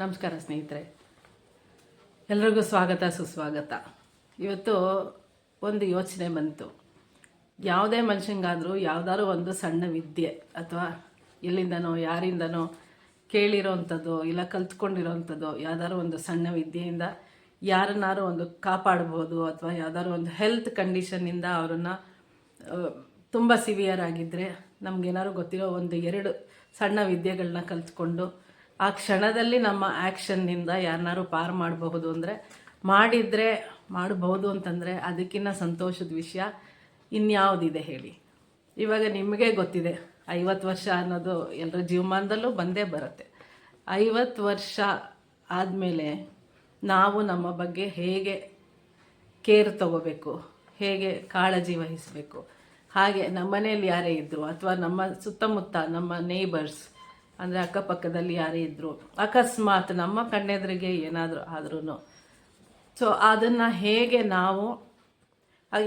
ನಮಸ್ಕಾರ ಸ್ನೇಹಿತರೆ. ಎಲ್ರಿಗೂ ಸ್ವಾಗತ, ಸುಸ್ವಾಗತ. ಇವತ್ತು ಒಂದು ಯೋಚನೆ ಬಂತು. ಯಾವುದೇ ಮನುಷ್ಯಂಗಾದರೂ ಯಾವುದಾದ್ರು ಒಂದು ಸಣ್ಣ ವಿದ್ಯೆ ಅಥವಾ ಎಲ್ಲಿಂದನೋ, ಯಾರಿಂದನೋ ಕೇಳಿರೋವಂಥದ್ದು ಇಲ್ಲ ಕಲ್ತ್ಕೊಂಡಿರೋವಂಥದ್ದು ಯಾವ್ದಾದ್ರು ಒಂದು ಸಣ್ಣ ವಿದ್ಯೆಯಿಂದ ಯಾರನ್ನಾರು ಒಂದು ಕಾಪಾಡ್ಬೋದು ಅಥವಾ ಯಾವ್ದಾದ್ರು ಒಂದು ಹೆಲ್ತ್ ಕಂಡೀಷನ್ನಿಂದ ಅವರನ್ನು ತುಂಬ ಸಿವಿಯರ್ ಆಗಿದ್ದರೆ ಏನಾದ್ರು ಗೊತ್ತಿರೋ ಒಂದು ಎರಡು ಸಣ್ಣ ವಿದ್ಯೆಗಳನ್ನ ಕಲ್ತ್ಕೊಂಡು ಆ ಕ್ಷಣದಲ್ಲಿ ನಮ್ಮ ಆ್ಯಕ್ಷನ್ನಿಂದ ಯಾರನ್ನಾರು ಪಾರು ಮಾಡಬಹುದು ಅಂದರೆ, ಮಾಡಿದರೆ ಮಾಡಬಹುದು ಅಂತಂದರೆ ಅದಕ್ಕಿಂತ ಸಂತೋಷದ ವಿಷಯ ಇನ್ಯಾವುದಿದೆ ಹೇಳಿ. ಇವಾಗ ನಿಮಗೆ ಗೊತ್ತಿದೆ, ಐವತ್ತು ವರ್ಷ ಅನ್ನೋದು ಎಲ್ಲರ ಜೀವಮಾನದಲ್ಲೂ ಬಂದೇ ಬರುತ್ತೆ. ಐವತ್ತು ವರ್ಷ ಆದಮೇಲೆ ನಾವು ನಮ್ಮ ಬಗ್ಗೆ ಹೇಗೆ ಕೇರ್ ತಗೋಬೇಕು, ಹೇಗೆ ಕಾಳಜಿ ವಹಿಸಬೇಕು, ಹಾಗೆ ನಮ್ಮ ಮನೆಯಲ್ಲಿ ಯಾರೇ ಇದ್ದರು ಅಥವಾ ನಮ್ಮ ಸುತ್ತಮುತ್ತ ನಮ್ಮ ನೇಬರ್ಸ್ ಅಂದರೆ ಅಕ್ಕಪಕ್ಕದಲ್ಲಿ ಯಾರೇ ಇದ್ದರು ಅಕಸ್ಮಾತ್ ನಮ್ಮ ಕಣ್ಣೆದುರಿಗೆ ಏನಾದರೂ ಆದ್ರೂ ಸೊ ಅದನ್ನು ಹೇಗೆ ನಾವು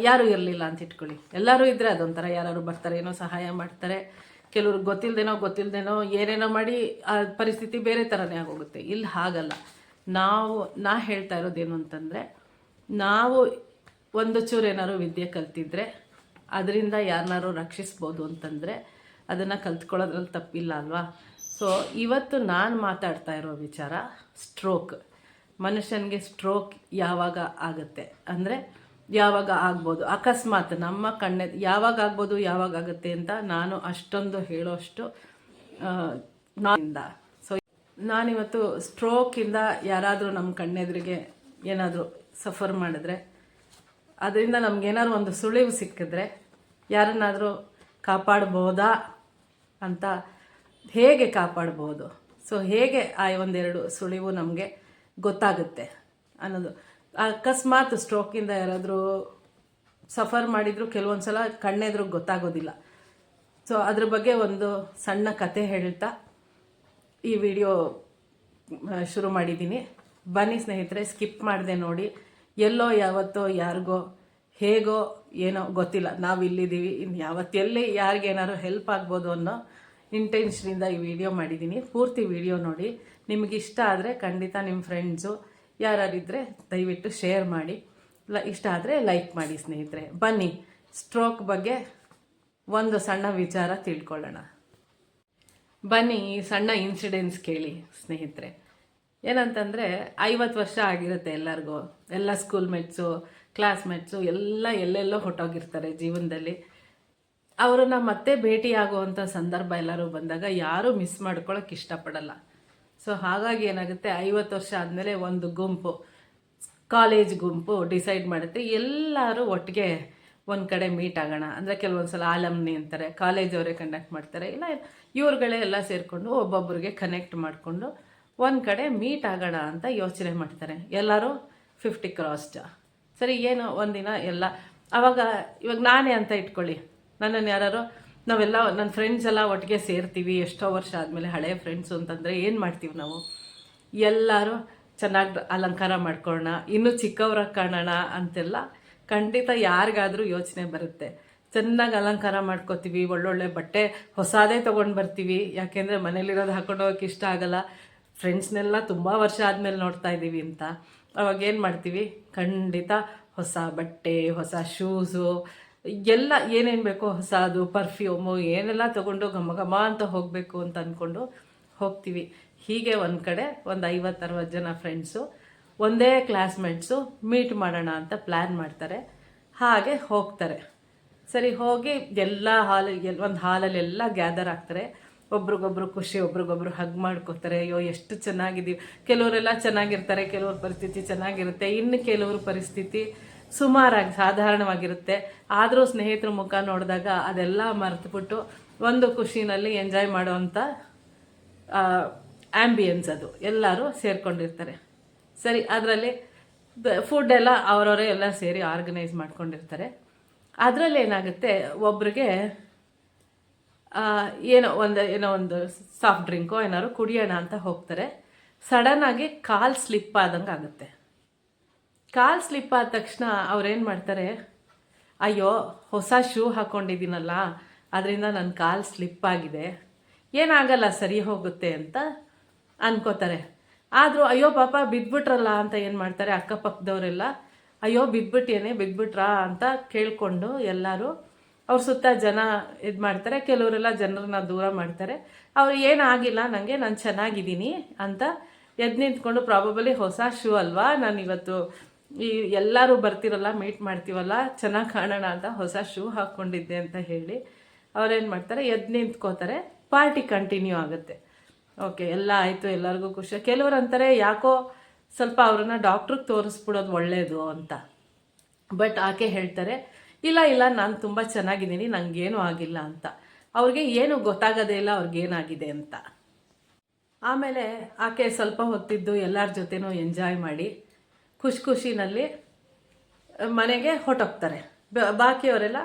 ಯಾರು ಇರಲಿಲ್ಲ ಅಂತ ಇಟ್ಕೊಳ್ಳಿ. ಎಲ್ಲರೂ ಇದ್ದರೆ ಅದೊಂಥರ ಯಾರು ಬರ್ತಾರೆ, ಏನೋ ಸಹಾಯ ಮಾಡ್ತಾರೆ. ಕೆಲವ್ರು ಗೊತ್ತಿಲ್ಲದೇನೋ ಗೊತ್ತಿಲ್ಲದೇನೋ ಏನೇನೋ ಮಾಡಿ ಆ ಪರಿಸ್ಥಿತಿ ಬೇರೆ ಥರನೇ ಆಗೋಗುತ್ತೆ. ಇಲ್ಲಿ ಹಾಗಲ್ಲ. ನಾವು, ನಾ ಹೇಳ್ತಾ ಇರೋದೇನು ಅಂತಂದರೆ, ನಾವು ಒಂದು ಚೂರು ಏನಾದ್ರು ವಿದ್ಯೆ ಕಲ್ತಿದ್ರೆ, ಅದರಿಂದ ಯಾರನ್ನಾರು ರಕ್ಷಿಸ್ಬೋದು ಅಂತಂದರೆ, ಅದನ್ನು ಕಲ್ತ್ಕೊಳ್ಳೋದ್ರಲ್ಲಿ ತಪ್ಪಿಲ್ಲ ಅಲ್ವಾ? ಸೊ ಇವತ್ತು ನಾನು ಮಾತಾಡ್ತಾ ಇರೋ ವಿಚಾರ ಸ್ಟ್ರೋಕ್ ಮನುಷ್ಯನಿಗೆ ಸ್ಟ್ರೋಕ್ ಯಾವಾಗ ಆಗುತ್ತೆ? ಅಂದರೆ ಯಾವಾಗ ಆಗ್ಬೋದು? ಅಕಸ್ಮಾತ್ ನಮ್ಮ ಕಣ್ಣೆ ಯಾವಾಗ ಆಗ್ಬೋದು, ಯಾವಾಗ ಆಗುತ್ತೆ ಅಂತ ನಾನು ಅಷ್ಟೊಂದು ಹೇಳೋಷ್ಟು ನಾನಿಂದ. ಸೊ ನಾನಿವತ್ತು ಸ್ಟ್ರೋಕಿಂದ ಯಾರಾದರೂ ನಮ್ಮ ಕಣ್ಣೆದುರಿಗೆ ಏನಾದರೂ ಸಫರ್ ಮಾಡಿದ್ರೆ, ಅದರಿಂದ ನಮಗೇನಾದ್ರು ಒಂದು ಸುಳಿವು ಸಿಕ್ಕಿದ್ರೆ, ಯಾರನ್ನಾದರೂ ಕಾಪಾಡ್ಬೋದಾ ಅಂತ ಹೇಗೆ ಕಾಪಾಡ್ಬೋದು? ಸೊ ಹೇಗೆ ಆ ಒಂದೆರಡು ಸುಳಿವು ನಮಗೆ ಗೊತ್ತಾಗುತ್ತೆ ಅನ್ನೋದು. ಅಕಸ್ಮಾತ್ ಸ್ಟ್ರೋಕಿಂದ ಯಾರಾದರೂ ಸಫರ್ ಮಾಡಿದ್ರು ಕೆಲವೊಂದು ಸಲ ಕಣ್ಣೆದ್ರು ಗೊತ್ತಾಗೋದಿಲ್ಲ. ಸೊ ಅದ್ರ ಬಗ್ಗೆ ಒಂದು ಸಣ್ಣ ಕತೆ ಹೇಳ್ತಾ ಈ ವಿಡಿಯೋ ಶುರು ಮಾಡಿದ್ದೀನಿ ಬನ್ನಿ ಸ್ನೇಹಿತರೆ, ಸ್ಕಿಪ್ ಮಾಡಿದೆ ನೋಡಿ. ಎಲ್ಲೋ ಯಾವತ್ತೋ, ಯಾರಿಗೋ, ಹೇಗೋ, ಏನೋ ಗೊತ್ತಿಲ್ಲ. ನಾವು ಇಲ್ಲಿದ್ದೀವಿ ಇನ್ನು ಯಾವತ್ತೆಲ್ಲಿ ಯಾರಿಗೇನಾದ್ರು ಹೆಲ್ಪ್ ಆಗ್ಬೋದು ಅನ್ನೋ ಇಂಟೆನ್ಷನಿಂದ ಈ ವಿಡಿಯೋ ಮಾಡಿದ್ದೀನಿ ಪೂರ್ತಿ ವಿಡಿಯೋ ನೋಡಿ. ನಿಮಗೆ ಇಷ್ಟ ಆದರೆ ಖಂಡಿತ ನಿಮ್ಮ ಫ್ರೆಂಡ್ಸು ಯಾರಿದ್ದರೆ ದಯವಿಟ್ಟು ಶೇರ್ ಮಾಡಿ. ಲ, ಇಷ್ಟ ಆದರೆ ಲೈಕ್ ಮಾಡಿ ಸ್ನೇಹಿತರೆ. ಬನ್ನಿ ಸ್ಟ್ರೋಕ್ ಬಗ್ಗೆ ಒಂದು ಸಣ್ಣ ವಿಚಾರ ತಿಳ್ಕೊಳ್ಳೋಣ. ಬನ್ನಿ, ಈ ಸಣ್ಣ ಇನ್ಸಿಡೆನ್ಸ್ ಕೇಳಿ ಸ್ನೇಹಿತರೆ. ಏನಂತಂದರೆ, ಐವತ್ತು ವರ್ಷ ಆಗಿರುತ್ತೆ ಎಲ್ಲರಿಗೂ. ಎಲ್ಲ ಸ್ಕೂಲ್ ಮೇಟ್ಸು ಕ್ಲಾಸ್ಮೇಟ್ಸು ಎಲ್ಲ ಎಲ್ಲೆಲ್ಲೋ ಹೊಟ್ಟೋಗಿರ್ತಾರೆ ಜೀವನದಲ್ಲಿ. ಅವರನ್ನ ಮತ್ತೆ ಭೇಟಿಯಾಗುವಂಥ ಸಂದರ್ಭ ಎಲ್ಲರೂ ಬಂದಾಗ ಯಾರೂ ಮಿಸ್ ಮಾಡ್ಕೊಳಕ್ಕೆ ಇಷ್ಟಪಡಲ್ಲ. ಸೊ ಹಾಗಾಗಿ ಏನಾಗುತ್ತೆ? ಐವತ್ತು ವರ್ಷ ಆದಮೇಲೆ ಒಂದು ಗುಂಪು ಕಾಲೇಜ್ ಗುಂಪು ಡಿಸೈಡ್ ಮಾಡುತ್ತೆ. ಎಲ್ಲರೂ ಒಟ್ಟಿಗೆ ಒಂದು ಕಡೆ ಮೀಟ್ ಆಗೋಣ. ಅಂದರೆ ಕೆಲವೊಂದು ಸಲ ಆಲಮ್ನಿ ಅಂತಾರೆ ಕಾಲೇಜವರೇ ಕಂಡಕ್ಟ್ ಮಾಡ್ತಾರೆ. ಇಲ್ಲ, ಇವ್ರುಗಳೇ ಎಲ್ಲ ಸೇರಿಕೊಂಡು ಒಬ್ಬೊಬ್ಬರಿಗೆ ಕನೆಕ್ಟ್ ಮಾಡಿಕೊಂಡು ಒಂದು ಕಡೆ ಮೀಟ್ ಆಗೋಣ ಅಂತ ಯೋಚನೆ ಮಾಡ್ತಾರೆ. ಎಲ್ಲರೂ ಫಿಫ್ಟಿ ಕ್ರಾಸ್ಟ್ ಸರಿ, ಏನು ಒಂದಿನ ಎಲ್ಲ ಆವಾಗ ಇವಾಗ ನಾನೇ ಅಂತ ಇಟ್ಕೊಳ್ಳಿ. ನನ್ನನ್ನು ಯಾರು ನಾವೆಲ್ಲ ನನ್ನ ಫ್ರೆಂಡ್ಸ್ ಎಲ್ಲ ಒಟ್ಟಿಗೆ ಸೇರ್ತೀವಿ, ಎಷ್ಟೋ ವರ್ಷ ಆದಮೇಲೆ ಹಳೆಯ ಫ್ರೆಂಡ್ಸು ಅಂತಂದರೆ ಏನು ಮಾಡ್ತೀವಿ ನಾವು? ಎಲ್ಲರೂ ಚೆನ್ನಾಗಿ ಅಲಂಕಾರ ಮಾಡ್ಕೊಳ್ಳೋಣ ಇನ್ನೂ ಚಿಕ್ಕವರಾಗಿ ಕಾಣೋಣ ಅಂತೆಲ್ಲ ಖಂಡಿತ ಯಾರಿಗಾದರೂ ಯೋಚನೆ ಬರುತ್ತೆ. ಚೆನ್ನಾಗಿ ಅಲಂಕಾರ ಮಾಡ್ಕೋತೀವಿ, ಒಳ್ಳೊಳ್ಳೆ ಬಟ್ಟೆ ಹೊಸದೇ ತೊಗೊಂಡು ಬರ್ತೀವಿ. ಯಾಕೆಂದರೆ ಮನೇಲಿರೋದು ಹಾಕೊಂಡು ಹೋಗೋಕೆ ಇಷ್ಟ ಆಗಲ್ಲ. ಫ್ರೆಂಡ್ಸ್ನೆಲ್ಲ ತುಂಬ ವರ್ಷ ಆದಮೇಲೆ ನೋಡ್ತಾ ಇದ್ದೀವಿ ಅಂತ. ಅವಾಗ ಏನು ಮಾಡ್ತೀವಿ? ಖಂಡಿತ ಹೊಸ ಬಟ್ಟೆ, ಹೊಸ ಶೂಸು ಎಲ್ಲ ಏನೇನು ಬೇಕೋ ಹೊಸದು ಪರ್ಫ್ಯೂಮು ಏನೆಲ್ಲ ತಗೊಂಡು ಘಮ ಘಮ ಅಂತ ಹೋಗಬೇಕು ಅಂತ ಅಂದ್ಕೊಂಡು ಹೋಗ್ತೀವಿ. ಹೀಗೆ ಒಂದು ಕಡೆ ಒಂದು ಐವತ್ತು ಅರವತ್ತು ಜನ ಫ್ರೆಂಡ್ಸು ಒಂದೇ ಕ್ಲಾಸ್ಮೇಟ್ಸು ಮೀಟ್ ಮಾಡೋಣ ಅಂತ ಪ್ಲ್ಯಾನ್ ಮಾಡ್ತಾರೆ. ಹಾಗೆ ಹೋಗ್ತಾರೆ. ಸರಿ, ಹೋಗಿ ಎಲ್ಲ ಹಾಲಲ್ಲಿ ಒಂದು ಹಾಲಲ್ಲಿ ಎಲ್ಲ ಗ್ಯಾದರ್ ಆಗ್ತಾರೆ. ಒಬ್ರಿಗೊಬ್ರು ಖುಷಿ, ಒಬ್ರಿಗೊಬ್ರು ಹಗ್ ಮಾಡ್ಕೋತಾರೆ. ಅಯ್ಯೋ, ಎಷ್ಟು ಚೆನ್ನಾಗಿದ್ದೀವಿ. ಕೆಲವರೆಲ್ಲ ಚೆನ್ನಾಗಿರ್ತಾರೆ, ಕೆಲವ್ರ ಪರಿಸ್ಥಿತಿ ಚೆನ್ನಾಗಿರುತ್ತೆ. ಇನ್ನು ಕೆಲವ್ರ ಪರಿಸ್ಥಿತಿ ಸುಮಾರಾಗಿ ಸಾಧಾರಣವಾಗಿರುತ್ತೆ. ಆದರೂ ಸ್ನೇಹಿತರ ಮುಖ ನೋಡಿದಾಗ ಅದೆಲ್ಲ ಮರೆತುಬಿಟ್ಟು ಒಂದು ಖುಷಿನಲ್ಲಿ ಎಂಜಾಯ್ ಮಾಡುವಂಥ ಆ್ಯಂಬಿಯನ್ಸ್ ಅದು. ಎಲ್ಲರೂ ಸೇರಿಕೊಂಡಿರ್ತಾರೆ. ಸರಿ, ಅದರಲ್ಲಿ ಫುಡ್ ಎಲ್ಲ ಅವರವರೇ ಎಲ್ಲ ಸೇರಿ ಆರ್ಗನೈಸ್ ಮಾಡ್ಕೊಂಡಿರ್ತಾರೆ. ಅದರಲ್ಲಿ ಏನಾಗುತ್ತೆ, ಒಬ್ರಿಗೆ ಏನೋ ಒಂದು ಏನೋ ಒಂದು ಸಾಫ್ಟ್ ಡ್ರಿಂಕೋ ಏನಾದ್ರು ಕುಡಿಯೋಣ ಅಂತ ಹೋಗ್ತಾರೆ. ಸಡನ್ನಾಗಿ ಕಾಲು ಸ್ಲಿಪ್ ಆದಂಗೆ ಆಗುತ್ತೆ ಕಾಲು ಸ್ಲಿಪ್ ಆದ ತಕ್ಷಣ ಅವ್ರೇನು ಮಾಡ್ತಾರೆ, ಅಯ್ಯೋ, ಹೊಸ ಶೂ ಹಾಕ್ಕೊಂಡಿದ್ದೀನಲ್ಲ ಅದರಿಂದ ನನ್ನ ಕಾಲು ಸ್ಲಿಪ್ ಆಗಿದೆ, ಏನಾಗಲ್ಲ, ಸರಿ ಹೋಗುತ್ತೆ ಅಂತ ಅನ್ಕೋತಾರೆ. ಆದರೂ, ಅಯ್ಯೋ, ಪಾಪ, ಬಿದ್ಬಿಟ್ರಲ್ಲ ಅಂತ ಏನು ಮಾಡ್ತಾರೆ ಅಕ್ಕಪಕ್ಕದವರೆಲ್ಲ, ಅಯ್ಯೋ, ಬಿದ್ಬಿಟ್ಟೇನೆ, ಬಿದ್ಬಿಟ್ರಾ ಅಂತ ಕೇಳಿಕೊಂಡು ಎಲ್ಲರೂ ಅವ್ರ ಸುತ್ತ ಜನ ಇದು ಮಾಡ್ತಾರೆ, ಕೆಲವರೆಲ್ಲ ಜನರನ್ನ ದೂರ ಮಾಡ್ತಾರೆ. ಅವ್ರು ಏನಾಗಿಲ್ಲ ನನಗೆ ನಾನು ಚೆನ್ನಾಗಿದ್ದೀನಿ ಅಂತ ಎದ್ದು ನಿಂತ್ಕೊಂಡು ಪ್ರಾಬಬಲಿ ಹೊಸ ಶೂ ಅಲ್ವಾ, ನಾನು ಇವತ್ತು ಈ ಎಲ್ಲರೂ ಬರ್ತಿರಲ್ಲ ಮೀಟ್ ಮಾಡ್ತೀವಲ್ಲ, ಚೆನ್ನಾಗಿ ಕಾಣೋಣ ಅಂತ ಹೊಸ ಶೂ ಹಾಕ್ಕೊಂಡಿದ್ದೆ ಅಂತ ಹೇಳಿ ಅವ್ರೇನು ಮಾಡ್ತಾರೆ ಎದ್ದು ನಿಂತ್ಕೋತಾರೆ ಪಾರ್ಟಿ ಕಂಟಿನ್ಯೂ ಆಗುತ್ತೆ. ಓಕೆ ಎಲ್ಲ ಆಯಿತು, ಎಲ್ಲರಿಗೂ ಖುಷಿ. ಕೆಲವರು ಅಂತಾರೆ, ಯಾಕೋ ಸ್ವಲ್ಪ ಅವ್ರನ್ನ ಡಾಕ್ಟ್ರಿಗೆ ತೋರಿಸ್ಬಿಡೋದು ಒಳ್ಳೆಯದು ಅಂತ. ಬಟ್ ಆಕೆ ಹೇಳ್ತಾರೆ, ಇಲ್ಲ ಇಲ್ಲ, ನಾನು ತುಂಬ ಚೆನ್ನಾಗಿದ್ದೀನಿ ನನಗೇನು ಆಗಿಲ್ಲ ಅಂತ. ಅವ್ರಿಗೆ ಏನು ಗೊತ್ತಾಗೋದೇ ಇಲ್ಲ ಅವ್ರಿಗೇನಾಗಿದೆ ಅಂತ. ಆಮೇಲೆ ಆಕೆ ಸ್ವಲ್ಪ ಹೊತ್ತಿದ್ದು ಎಲ್ಲರ ಜೊತೆನೂ ಎಂಜಾಯ್ ಮಾಡಿ ಖುಷಿ ಖುಷಿನಲ್ಲಿ ಮನೆಗೆ ಹೊಟ್ಟೋಗ್ತಾರೆ ಬಾಕಿಯವರೆಲ್ಲ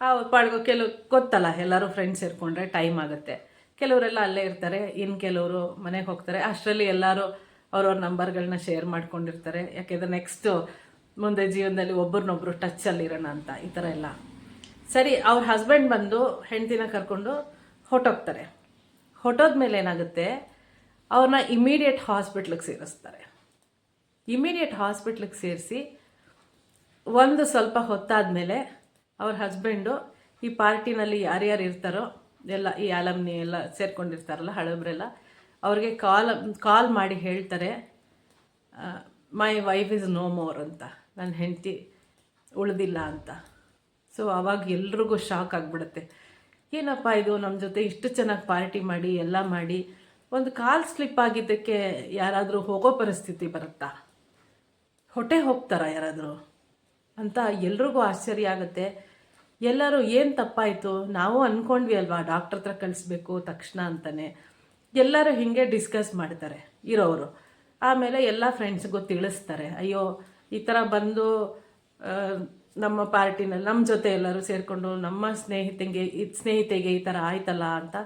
ಅವ್ರ ಪಾಡ್ಗೋ ಕೆಲವು, ಗೊತ್ತಲ್ಲ, ಎಲ್ಲರೂ ಫ್ರೆಂಡ್ಸ್ ಸೇರಿಕೊಂಡ್ರೆ ಟೈಮ್ ಆಗುತ್ತೆ. ಕೆಲವರೆಲ್ಲ ಅಲ್ಲೇ ಇರ್ತಾರೆ ಇನ್ನು ಕೆಲವರು ಮನೆಗೆ ಹೋಗ್ತಾರೆ. ಅಷ್ಟರಲ್ಲಿ ಎಲ್ಲರೂ ಅವ್ರವ್ರ ನಂಬರ್ಗಳನ್ನ ಶೇರ್ ಮಾಡ್ಕೊಂಡಿರ್ತಾರೆ. ಯಾಕೆಂದರೆ ನೆಕ್ಸ್ಟು ಮುಂದೆ ಜೀವನದಲ್ಲಿ ಒಬ್ರನ್ನೊಬ್ರು ಟಚ್ಚಲ್ಲಿ ಇರೋಣ ಅಂತ, ಈ ಥರ ಎಲ್ಲ. ಸರಿ, ಅವ್ರ ಹಸ್ಬೆಂಡ್ ಬಂದು ಹೆಂಡ್ತಿನ ಕರ್ಕೊಂಡು ಹೊಟ್ಟೋಗ್ತಾರೆ ಹೊಟ್ಟೋದ್ಮೇಲೆ ಏನಾಗುತ್ತೆ ಅವ್ರನ್ನ ಇಮಿಡಿಯೇಟ್ ಹಾಸ್ಪಿಟ್ಲಿಗೆ ಸೇರಿಸ್ತಾರೆ. ಇಮಿಡಿಯೇಟ್ ಹಾಸ್ಪಿಟ್ಲಿಗೆ ಸೇರಿಸಿ, ಒಂದು ಸ್ವಲ್ಪ ಹೊತ್ತಾದಮೇಲೆ ಅವ್ರ ಹಸ್ಬೆಂಡು ಈ ಪಾರ್ಟಿನಲ್ಲಿ ಯಾರ್ಯಾರು ಇರ್ತಾರೋ, ಎಲ್ಲ ಈ ಆಲಮ್ನಿ ಎಲ್ಲ ಸೇರ್ಕೊಂಡಿರ್ತಾರಲ್ಲ, ಹಳಬ್ರೆಲ್ಲ, ಅವ್ರಿಗೆ ಕಾಲ್ ಕಾಲ್ ಮಾಡಿ ಹೇಳ್ತಾರೆ my wife is no more ಅಂತ ನನ್ನ ಹೆಂಡತಿ ಉಳಿದಿಲ್ಲ ಅಂತ. ಸೊ, ಅವಾಗ ಎಲ್ರಿಗೂ ಶಾಕ್ ಆಗಿಬಿಡುತ್ತೆ. ಏನಪ್ಪ ಇದು ನಮ್ಮ ಜೊತೆ ಇಷ್ಟು ಚೆನ್ನಾಗಿ ಪಾರ್ಟಿ ಮಾಡಿ, ಎಲ್ಲ ಮಾಡಿ, ಒಂದು ಕಾಲ್ ಸ್ಲಿಪ್ ಆಗಿದ್ದಕ್ಕೆ ಯಾರಾದರೂ ಹೋಗೋ ಪರಿಸ್ಥಿತಿ ಬರುತ್ತಾ? ಹೊಟ್ಟೆ ಹೋಗ್ತಾರಾ ಯಾರಾದರೂ? ಅಂತ ಎಲ್ರಿಗೂ ಆಶ್ಚರ್ಯ ಆಗುತ್ತೆ. ಎಲ್ಲರೂ, ಏನು ತಪ್ಪಾಯಿತು? ನಾವು ಅಂದ್ಕೊಂಡ್ವಿ ಅಲ್ವಾ, ಡಾಕ್ಟ್ರ್ ಹತ್ರ ಕಳಿಸ್ಬೇಕು ತಕ್ಷಣ ಅಂತಾನೆ. ಎಲ್ಲರೂ ಹೀಗೆ ಡಿಸ್ಕಸ್ ಮಾಡ್ತಾರೆ ಇರೋರು ಆಮೇಲೆ ಎಲ್ಲ ಫ್ರೆಂಡ್ಸ್ಗೂ ತಿಳಿಸ್ತಾರೆ, ಅಯ್ಯೋ, ಈ ಥರ ಬಂದು ನಮ್ಮ ಪಾರ್ಟಿನಲ್ಲಿ ನಮ್ಮ ಜೊತೆ ಎಲ್ಲರೂ ಸೇರಿಕೊಂಡು, ನಮ್ಮ ಸ್ನೇಹಿತೆಗೆ ಸ್ನೇಹಿತೆಗೆ ಈ ಥರ ಆಯ್ತಲ್ಲ ಅಂತ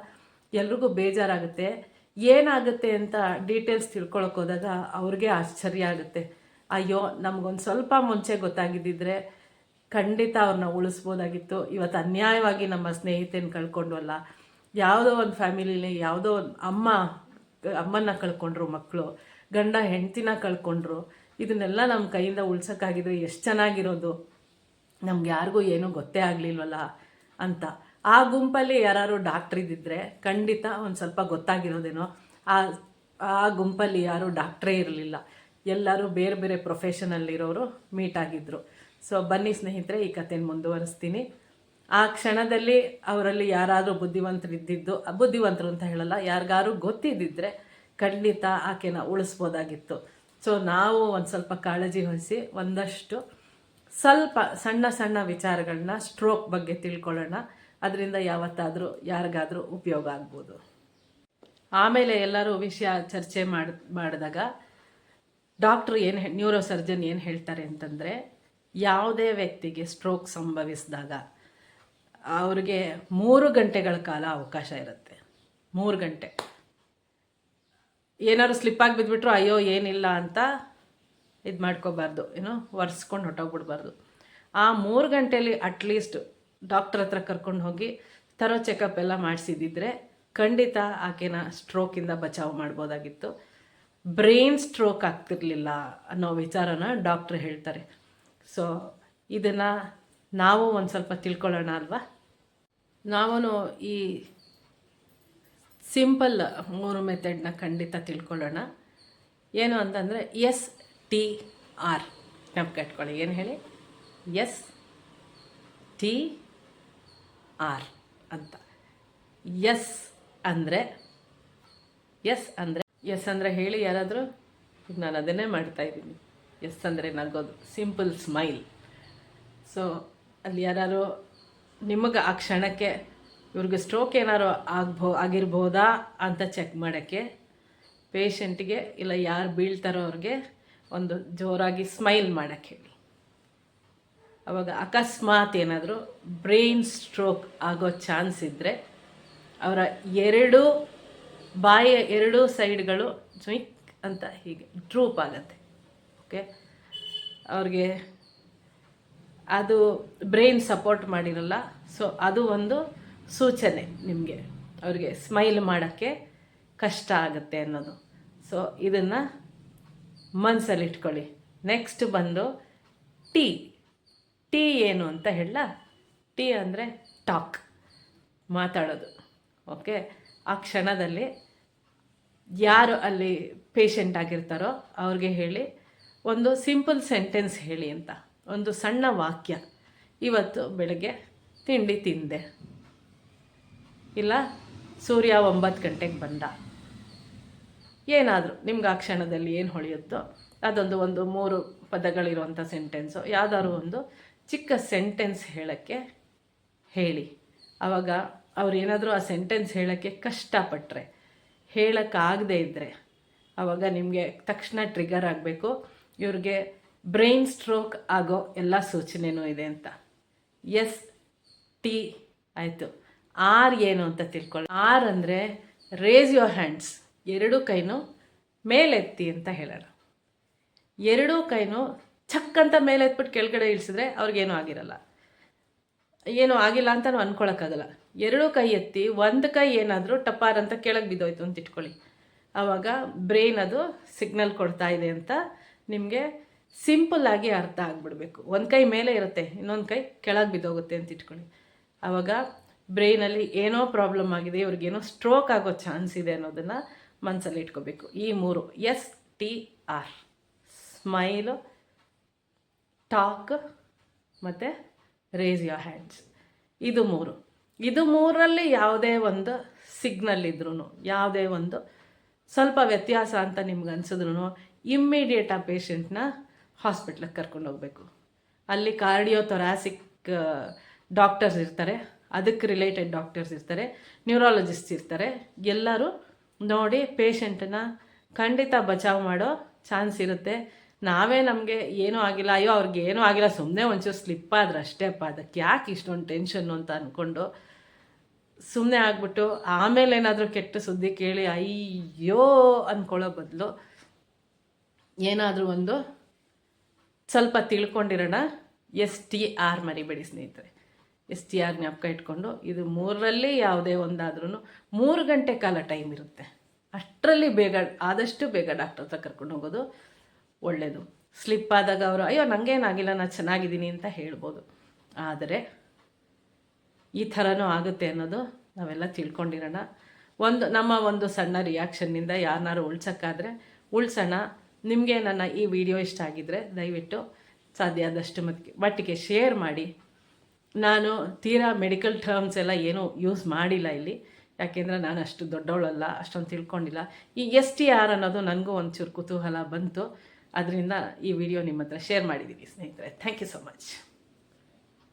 ಎಲ್ರಿಗೂ ಬೇಜಾರಾಗುತ್ತೆ. ಏನಾಗುತ್ತೆ ಅಂತ ಡೀಟೇಲ್ಸ್ ತಿಳ್ಕೊಳಕ್ಕೆ ಹೋದಾಗ ಅವ್ರಿಗೆ ಆಶ್ಚರ್ಯ ಆಗುತ್ತೆ. ಅಯ್ಯೋ, ನಮಗೊಂದು ಸ್ವಲ್ಪ ಮುಂಚೆ ಗೊತ್ತಾಗಿದ್ದಿದ್ರೆ ಖಂಡಿತ ಅವ್ರನ್ನ ಉಳಿಸ್ಬೋದಾಗಿತ್ತು. ಇವತ್ತು ಅನ್ಯಾಯವಾಗಿ ನಮ್ಮ ಸ್ನೇಹಿತೆನ ಕಳ್ಕೊಂಡ್ವಲ್ಲ ಯಾವುದೋ ಒಂದು ಫ್ಯಾಮಿಲಿಲಿ, ಯಾವುದೋ ಒಂದು ಅಮ್ಮ, ಅಮ್ಮನ್ನ ಕಳ್ಕೊಂಡ್ರು ಮಕ್ಕಳು ಗಂಡ, ಹೆಂಡ್ತಿನ ಕಳ್ಕೊಂಡ್ರು. ಇದನ್ನೆಲ್ಲ ನಮ್ಮ ಕೈಯಿಂದ ಉಳ್ಸೋಕ್ಕಾಗಿದ್ರೆ ಎಷ್ಟು ಚೆನ್ನಾಗಿರೋದು. ನಮ್ಗೆ ಯಾರಿಗೂ ಏನೂ ಗೊತ್ತೇ ಆಗಲಿಲ್ವಲ್ಲ ಅಂತ. ಆ ಗುಂಪಲ್ಲಿ ಯಾರು ಡಾಕ್ಟ್ರ್ ಇದ್ದಿದ್ರೆ ಖಂಡಿತ ಒಂದು ಸ್ವಲ್ಪ ಗೊತ್ತಾಗಿರೋದೇನೋ. ಆ ಆ ಗುಂಪಲ್ಲಿ ಯಾರೂ ಡಾಕ್ಟ್ರೇ ಇರಲಿಲ್ಲ. ಎಲ್ಲರೂ ಬೇರೆ ಬೇರೆ ಪ್ರೊಫೆಷನಲ್ಲಿರೋರು ಮೀಟ್ ಆಗಿದ್ದರು ಸೊ ಬನ್ನಿ ಸ್ನೇಹಿತರೆ, ಈ ಕಥೆನ ಮುಂದುವರಿಸ್ತೀನಿ. ಆ ಕ್ಷಣದಲ್ಲಿ ಅವರಲ್ಲಿ ಯಾರಾದರೂ ಬುದ್ಧಿವಂತರು ಇದ್ದಿದ್ದು ಬುದ್ಧಿವಂತರು ಅಂತ ಹೇಳಲ್ಲ ಯಾರಿಗಾರು ಗೊತ್ತಿದ್ದಿದ್ರೆ ಖಂಡಿತ ಆಕೆನ ಉಳಿಸ್ಬೋದಾಗಿತ್ತು. ಸೊ ನಾವು ಒಂದು ಸ್ವಲ್ಪ ಕಾಳಜಿ ವಹಿಸಿ, ಒಂದಷ್ಟು ಸ್ವಲ್ಪ ಸಣ್ಣ ಸಣ್ಣ ವಿಚಾರಗಳನ್ನ ಸ್ಟ್ರೋಕ್ ಬಗ್ಗೆ ತಿಳ್ಕೊಳ್ಳೋಣ. ಅದರಿಂದ ಯಾವತ್ತಾದರೂ ಯಾರಿಗಾದರೂ ಉಪಯೋಗ ಆಗ್ಬೋದು. ಆಮೇಲೆ ಎಲ್ಲರೂ ವಿಷಯ ಚರ್ಚೆ ಮಾಡಿ, ಮಾಡಿದಾಗ ಡಾಕ್ಟ್ರು ಏನು ನ್ಯೂರೋ ಸರ್ಜನ್ ಏನು ಹೇಳ್ತಾರೆ ಅಂತಂದರೆ, ಯಾವುದೇ ವ್ಯಕ್ತಿಗೆ ಸ್ಟ್ರೋಕ್ ಸಂಭವಿಸಿದಾಗ ಅವ್ರಿಗೆ ಮೂರು ಗಂಟೆಗಳ ಕಾಲ ಅವಕಾಶ ಇರುತ್ತೆ. ಮೂರು ಗಂಟೆ. ಏನಾದ್ರು ಸ್ಲಿಪ್ ಆಗಿ ಬಿದ್ದುಬಿಟ್ರು ಅಯ್ಯೋ, ಏನಿಲ್ಲ ಅಂತ ಇದು ಮಾಡ್ಕೋಬಾರ್ದು, ಏನೋ ಒರೆಸ್ಕೊಂಡು ಹೊಟ್ಟೋಗ್ಬಿಡ್ಬಾರ್ದು ಆ ಮೂರು ಗಂಟೆಯಲ್ಲಿ ಅಟ್ಲೀಸ್ಟ್ ಡಾಕ್ಟ್ರ್ ಹತ್ರ ಕರ್ಕೊಂಡು ಹೋಗಿ ತರೋ ಚೆಕಪ್ ಎಲ್ಲ ಮಾಡಿಸಿದ್ದಿದ್ರೆ ಖಂಡಿತ ಆಕೆನ ಸ್ಟ್ರೋಕಿಂದ ಬಚಾವ್ ಮಾಡ್ಬೋದಾಗಿತ್ತು. ಬ್ರೈನ್ ಸ್ಟ್ರೋಕ್ ಆಗ್ತಿರಲಿಲ್ಲ ಅನ್ನೋ ವಿಚಾರನ ಡಾಕ್ಟ್ರ್ ಹೇಳ್ತಾರೆ. ಸೊ ಇದನ್ನು ನಾವು ಒಂದು ಸ್ವಲ್ಪ ತಿಳ್ಕೊಳ್ಳೋಣ ಅಲ್ವಾ? ನಾವೂ ಈ ಸಿಂಪಲ್ ಮೂರು ಮೆಥಡ್ನ ಖಂಡಿತ ತಿಳ್ಕೊಳ್ಳೋಣ. ಏನು ಅಂತಂದರೆ ಎಸ್ ಟಿ ಆರ್. ನೆನಪು ಕಟ್ಕೊಳ್ಳಿ. ಏನು ಹೇಳಿ? ಎಸ್ ಟಿ ಆರ್ ಅಂತ. ಎಸ್ ಅಂದರೆ ಎಸ್ ಅಂದರೆ ಎಸ್ ಅಂದರೆ ಹೇಳಿ ಯಾರಾದರೂ? ನಾನು ಅದನ್ನೇ ಮಾಡ್ತಾ ಇದ್ದೀನಿ. ಎಸ್ ಅಂದರೆ ನಗೋದು. ಸಿಂಪಲ್ ಸ್ಮೈಲ್ ಸೊ ಅಲ್ಲಿ ಯಾರು ನಿಮಗೆ ಆ ಕ್ಷಣಕ್ಕೆ ಇವ್ರಿಗೆ ಸ್ಟ್ರೋಕ್ ಏನಾರು ಆಗ್ಬೋ ಆಗಿರ್ಬೋದಾ ಅಂತ ಚೆಕ್ ಮಾಡೋಕ್ಕೆ ಪೇಷಂಟ್ಗೆ ಇಲ್ಲ ಯಾರು ಬೀಳ್ತಾರೋ ಅವ್ರಿಗೆ ಒಂದು ಜೋರಾಗಿ ಸ್ಮೈಲ್ ಮಾಡೋಕ್ಕೆ ಹೇಳಿ. ಅವಾಗ ಅಕಸ್ಮಾತ್ ಏನಾದರೂ ಬ್ರೈನ್ ಸ್ಟ್ರೋಕ್ ಆಗೋ ಚಾನ್ಸ್ ಇದ್ದರೆ ಅವರ ಎರಡು ಬಾಯಿಯ ಎರಡೂ ಸೈಡ್ಗಳು, ಜ್ವಿಕ್ ಅಂತ ಹೀಗೆ, ಡ್ರೂಪ್ ಆಗುತ್ತೆ ಓಕೆ ಅವ್ರಿಗೆ ಅದು ಬ್ರೈನ್ ಸಪೋರ್ಟ್ ಮಾಡಿರಲ್ಲ ಸೊ ಅದು ಒಂದು ಸೂಚನೆ ನಿಮಗೆ, ಅವ್ರಿಗೆ ಸ್ಮೈಲ್ ಮಾಡೋಕ್ಕೆ ಕಷ್ಟ ಆಗುತ್ತೆ ಅನ್ನೋದು. ಸೊ ಇದನ್ನು ಮನಸ್ಸಲ್ಲಿ ಇಟ್ಕೊಳ್ಳಿ. ನೆಕ್ಸ್ಟ್ ಬಂದು ಟೀ. ಟೀ ಏನು ಅಂತ ಹೇಳ ಟೀ ಅಂದರೆ ಟಾಕ್, ಮಾತಾಡೋದು ಓಕೆ ಆ ಕ್ಷಣದಲ್ಲಿ ಯಾರು ಅಲ್ಲಿ ಪೇಷಂಟ್ ಆಗಿರ್ತಾರೋ ಅವ್ರಿಗೆ ಹೇಳಿ, ಒಂದು ಸಿಂಪಲ್ ಸೆಂಟೆನ್ಸ್ ಹೇಳಿ ಅಂತ. ಒಂದು ಸಣ್ಣ ವಾಕ್ಯ. ಇವತ್ತು ಬೆಳಗ್ಗೆ ತಿಂಡಿ ತಿಂದೆ. ಇಲ್ಲ, ಸೂರ್ಯ ಒಂಬತ್ತು ಗಂಟೆಗೆ ಬಂದ. ಏನಾದರೂ, ನಿಮ್ಗೆ ಆ ಕ್ಷಣದಲ್ಲಿ ಏನು ಹೊಳೆಯುತ್ತೋ, ಅದೊಂದು ಒಂದು ಮೂರು ಪದಗಳಿರುವಂಥ ಸೆಂಟೆನ್ಸು ಯಾವ್ದಾದ್ರು ಒಂದು ಚಿಕ್ಕ ಸೆಂಟೆನ್ಸ್ ಹೇಳೋಕ್ಕೆ ಹೇಳಿ. ಆವಾಗ ಅವ್ರು ಏನಾದರೂ ಆ ಸೆಂಟೆನ್ಸ್ ಹೇಳೋಕ್ಕೆ ಕಷ್ಟಪಟ್ಟರೆ ಹೇಳೋಕ್ಕಾಗದೇ ಇದ್ದರೆ ಆವಾಗ ನಿಮಗೆ ತಕ್ಷಣ ಟ್ರಿಗರ್ ಆಗಬೇಕು. ಇವ್ರಿಗೆ ಬ್ರೈನ್ ಸ್ಟ್ರೋಕ್ ಆಗೋ ಎಲ್ಲ ಸೂಚನೆಯೂ ಇದೆ ಅಂತ. ಎಸ್ ಟಿ ಆಯಿತು. ಆರ್ ಏನು ಅಂತ ತಿಳ್ಕೊಳ್ಳಿ ಆರ್ ಅಂದರೆ ರೇಸ್ ಯೋರ್ ಹ್ಯಾಂಡ್ಸ್ ಎರಡೂ ಕೈನೂ ಮೇಲೆತ್ತಿ ಅಂತ ಹೇಳೋಣ. ಎರಡೂ ಕೈನೂ ಚಕ್ ಅಂತ ಮೇಲೆ ಎತ್ಬಿಟ್ಟು ಕೆಳಗಡೆ ಇಳಿಸಿದ್ರೆ ಅವ್ರಿಗೇನೂ ಆಗಿರಲ್ಲ. ಏನೂ ಆಗಿಲ್ಲ ಅಂತಲೂ ಅನ್ಕೊಳಕ್ಕಾಗಲ್ಲ. ಎರಡೂ ಕೈ ಎತ್ತಿ ಒಂದು ಕೈ ಏನಾದರೂ ಟಪಾರ್ ಅಂತ ಕೆಳಗೆ ಬಿದ್ದೋಯ್ತು ಅಂತ ಇಟ್ಕೊಳ್ಳಿ. ಆವಾಗ ಬ್ರೈನ್ ಅದು ಸಿಗ್ನಲ್ ಕೊಡ್ತಾ ಇದೆ ಅಂತ ನಿಮಗೆ ಸಿಂಪಲ್ ಆಗಿ ಅರ್ಥ ಆಗ್ಬಿಡ್ಬೇಕು. ಒಂದು ಕೈ ಮೇಲೆ ಇರುತ್ತೆ, ಇನ್ನೊಂದು ಕೈ ಕೆಳಗೆ ಬಿದ್ದೋಗುತ್ತೆ ಅಂತ ಇಟ್ಕೊಳ್ಳಿ. ಆವಾಗ ಬ್ರೈನಲ್ಲಿ ಏನೋ ಪ್ರಾಬ್ಲಮ್ ಆಗಿದೆ, ಇವ್ರಿಗೇನೋ ಸ್ಟ್ರೋಕ್ ಆಗೋ ಚಾನ್ಸ್ ಇದೆ ಅನ್ನೋದನ್ನು ಮನಸ್ಸಲ್ಲಿ ಇಟ್ಕೋಬೇಕು. ಈ ಮೂರು, S T R. Smile, talk ಮತ್ತು ರೇಸ್ ಯೋರ್ ಹ್ಯಾಂಡ್ಸ್ ಇದು ಮೂರು. ಇದು ಮೂರಲ್ಲಿ ಯಾವುದೇ ಒಂದು ಸಿಗ್ನಲ್ ಇದ್ರೂ ಯಾವುದೇ ಒಂದು ಸ್ವಲ್ಪ ವ್ಯತ್ಯಾಸ ಅಂತ ನಿಮ್ಗೆ ಅನಿಸಿದ್ರು ಇಮ್ಮಿಡಿಯೇಟ್ ಆ ಪೇಷಂಟ್ನ ಹಾಸ್ಪಿಟ್ಲಿಗೆ ಕರ್ಕೊಂಡು ಹೋಗಬೇಕು. ಅಲ್ಲಿ ಕಾರ್ಡಿಯೋ ಥೊರಾಸಿಕ್ ಡಾಕ್ಟರ್ಸ್ ಇರ್ತಾರೆ. ಅದಕ್ಕೆ ರಿಲೇಟೆಡ್ ಡಾಕ್ಟರ್ಸ್ ಇರ್ತಾರೆ. ನ್ಯೂರಾಲಜಿಸ್ಟ್ ಇರ್ತಾರೆ. ಎಲ್ಲರೂ ನೋಡಿ ಪೇಷಂಟನ್ನ ಖಂಡಿತ ಬಚಾವ್ ಮಾಡೋ ಚಾನ್ಸ್ ಇರುತ್ತೆ. ನಾವೇ ನಮಗೆ ಏನೂ ಆಗಿಲ್ಲ, ಅಯ್ಯೋ ಅವ್ರಿಗೆ ಏನೂ ಆಗಿಲ್ಲ ಸುಮ್ಮನೆ ಒಂಚೂರು ಸ್ಲಿಪ್ ಆದ್ರೆ ಅಷ್ಟೇಪ್ಪ ಅದಕ್ಕೆ ಯಾಕೆ ಇಷ್ಟೊಂದು ಟೆನ್ಷನ್ ಅಂತ ಅಂದ್ಕೊಂಡು ಸುಮ್ಮನೆ ಆಗ್ಬಿಟ್ಟು ಆಮೇಲೆ ಏನಾದರೂ ಕೆಟ್ಟ ಸುದ್ದಿ ಕೇಳಿ, ಅಯ್ಯೋ ಅಂದ್ಕೊಳ್ಳೋ ಬದಲು ಏನಾದರೂ ಒಂದು ಸ್ವಲ್ಪ ತಿಳ್ಕೊಂಡಿರೋಣ. ಎಸ್ ಟಿ ಆರ್ ಮರಿಬೇಡಿ ಸ್ನೇಹಿತರೆ. ಎಸ್ ಟಿ ಆರ್ ಜ್ಞಾಪಕ ಇಟ್ಕೊಂಡು ಇದು ಮೂರರಲ್ಲಿ ಯಾವುದೇ ಒಂದಾದ್ರೂ ಮೂರು ಗಂಟೆ ಕಾಲ ಟೈಮ್ ಇರುತ್ತೆ. ಅಷ್ಟರಲ್ಲಿ ಬೇಗ, ಆದಷ್ಟು ಬೇಗ ಡಾಕ್ಟರ್ ಹತ್ರ ಕರ್ಕೊಂಡು ಹೋಗೋದು. ಒಳ್ಳೆಯದು ಸ್ಲಿಪ್ ಆದಾಗ ಅವರು, ಅಯ್ಯೋ ನನಗೇನಾಗಿಲ್ಲ ನಾನು ಚೆನ್ನಾಗಿದ್ದೀನಿ ಅಂತ ಹೇಳ್ಬೋದು. ಆದರೆ ಈ ಥರನೂ ಆಗುತ್ತೆ ಅನ್ನೋದು ನಾವೆಲ್ಲ ತಿಳ್ಕೊಂಡಿರೋಣ. ಒಂದು, ನಮ್ಮ ಒಂದು ಸಣ್ಣ ರಿಯಾಕ್ಷನ್ನಿಂದ ಯಾರನ್ನಾರು ಉಳ್ಸೋಕ್ಕಾದರೆ, ಉಳ್ಸೋಣ. ನಿಮಗೆ ನನ್ನ ಈ ವಿಡಿಯೋ ಇಷ್ಟ ಆಗಿದ್ದರೆ ದಯವಿಟ್ಟು ಸಾಧ್ಯ ಆದಷ್ಟು ಮಟ್ಟಿಗೆ ಮಟ್ಟಿಗೆ ಶೇರ್ ಮಾಡಿ. ನಾನು ತೀರಾ ಮೆಡಿಕಲ್ ಟರ್ಮ್ಸ್ ಎಲ್ಲ ಏನೂ ಯೂಸ್ ಮಾಡಿಲ್ಲ ಇಲ್ಲಿ. ಯಾಕೆಂದರೆ ನಾನು ಅಷ್ಟು ದೊಡ್ಡವಳಲ್ಲ, ಅಷ್ಟೊಂದು ತಿಳ್ಕೊಂಡಿಲ್ಲ. ಈ ಎಸ್ ಟಿ ಆರ್ ಅನ್ನೋದು ನನಗೂ ಒಂಚೂರು ಕುತೂಹಲ ಬಂತು. ಅದರಿಂದ ಈ ವಿಡಿಯೋ ನಿಮ್ಮ ಹತ್ರ ಶೇರ್ ಮಾಡಿದ್ದೀನಿ ಸ್ನೇಹಿತರೆ. Thank you so much